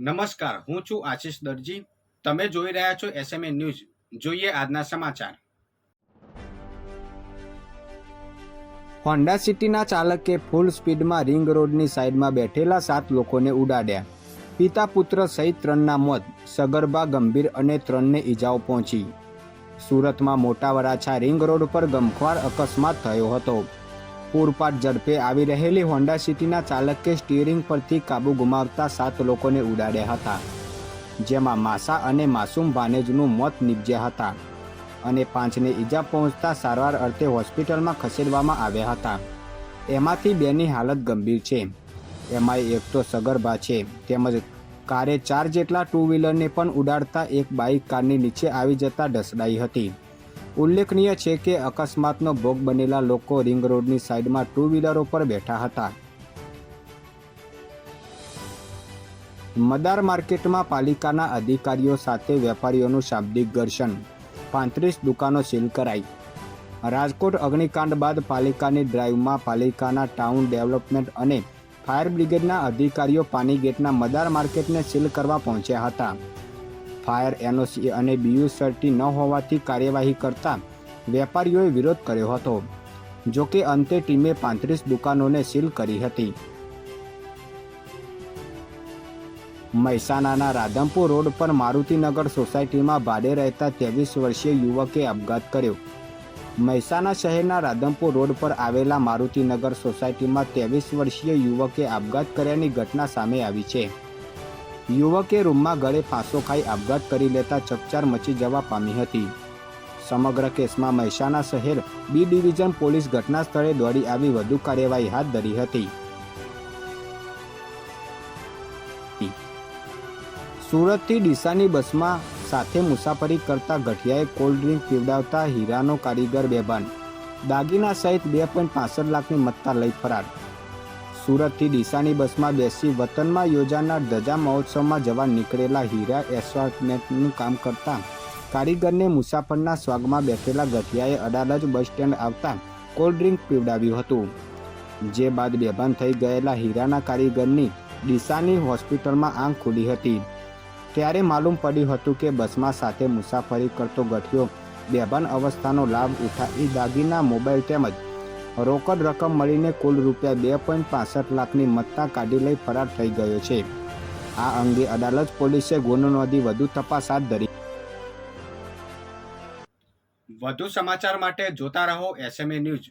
નમસ્કાર, હું છું આશીષ દરજી. તમે જોઈ રહ્યા છો એસએમએ ન્યૂઝ જોઈએ આજના સમાચાર. હોન્ડા સિટીના ચાલકે ફૂલ સ્પીડમાં રિંગ રોડની સાઈડમાં બેઠેલા સાત લોકોને ઉડાડ્યા. પિતા પુત્ર સહિત ત્રણના મોત, સગર્ભા ગંભીર અને ત્રણને ઈજાઓ પહોંચી. સુરતમાં મોટા વરાછા રિંગ રોડ પર ગમખ્વાર અકસ્માત થયો હતો. પૂરપાટ ઝડપે આવી રહેલી હોન્ડા સિટીના ચાલકે સ્ટીયરિંગ પરથી કાબુ ગુમાવતા સાત લોકોને ઉડાડ્યા હતા, જેમાં માસા અને માસૂમ ભાનેજનું મોત નીપજ્યા હતા અને પાંચને ઈજા પહોંચતા સારવાર અર્થે હોસ્પિટલમાં ખસેડવામાં આવ્યા હતા. એમાંથી બેની હાલત ગંભીર છે. એમાં એક તો સગર્ભા છે, તેમજ કારે ચાર જેટલા ટુ વ્હીલરને પણ ઉડાડતા એક બાઇક કારની નીચે આવી જતા ઢસડાઈ હતી. ઉલ્લેખનીય છે કે અકસ્માતનો ભોગ બનેલા લોકો રિંગ રોડની સાઈડમાં ટુ વ્હીલરો પર બેઠા હતા. મદાર માર્કેટમાં પાલિકાના અધિકારીઓ સાથે વેપારીઓનું શાબ્દિક ઘર્ષણ. પાંત્રીસ દુકાનો સીલ કરાઈ. રાજકોટ અગ્નિકાંડ બાદ પાલિકાની ડ્રાઈવમાં પાલિકાના ટાઉન ડેવલપમેન્ટ અને ફાયર બ્રિગેડના અધિકારીઓ પાનીગેટના મદાર માર્કેટને સીલ કરવા પહોંચ્યા હતા. ફાયર એનઓસી અને બીયુ સર્ટી ન હોવાથી કાર્યવાહી કરતા વેપારીઓએ વિરોધ કર્યો હતો, જો કે અંતે ટીમે પાંત્રીસ દુકાનોને સીલ કરી હતી. મહેસાણાના રાધનપુર રોડ પર મારુતિનગર સોસાયટીમાં ભાડે રહેતા ત્રેવીસ વર્ષીય યુવકે આપઘાત કર્યો. મહેસાણા શહેરના રાધનપુર રોડ પર આવેલા મારુતિનગર સોસાયટીમાં ત્રેવીસ વર્ષીય યુવકે આપઘાત કર્યાની ઘટના સામે આવી છે. યુવકે રૂમમાં ગળે ફાંસો ખાઈ આપઘાત કરી લેતા ચકચાર મચી જવા પામી હતી. સમગ્ર કેસમાં મહેસાણા શહેર બી ડિવિઝન પોલીસ ઘટના સ્થળે દોડી આવી વધુ કાર્યવાહી હાથ ધરી હતી. સુરતથી ડીસાની બસમાં સાથે મુસાફરી કરતા ગઠિયાએ કોલ્ડ ડ્રિંક પીવડાવતા હીરાનો કારીગર બેભાન. દાગીના સહિત બે પોઈન્ટ લાખની મત્તા લઈ ફરાર. સુરતથી ડીસાની બસમાં બેસી વતનમાં યોજાનાર ધજા મહોત્સવમાં જવા નીકળેલા હીરા એસ્વાર્ટમેન્ટનું કામ કરતા કારીગરને મુસાફરના સ્વાગમાં બેઠેલા ગઠિયાએ અડાલજ બસ સ્ટેન્ડ આવતા કોલ્ડ ડ્રિંક પીવડાવ્યું હતું. જે બાદ બેભાન થઈ ગયેલા હીરાના કારીગરની ડીસાની હોસ્પિટલમાં આંખ ખુલી હતી. ત્યારે માલુમ પડ્યું હતું કે બસમાં સાથે મુસાફરી કરતો ગઠિયો બેભાન અવસ્થાનો લાભ ઉઠાવી દાગીના, મોબાઈલ તેમજ રોકડ રકમ મળીને કુલ રૂપિયા બે પોઈન્ટ પાસઠ લાખની મત્તા કાઢી લઈ ફરાર થઈ ગયો છે. આ અંગે અદાલત પોલીસે ગુનો નોંધી વધુ તપાસ હાથ ધરી. વધુ સમાચાર માટે જોતા રહો એસએમએ ન્યૂઝ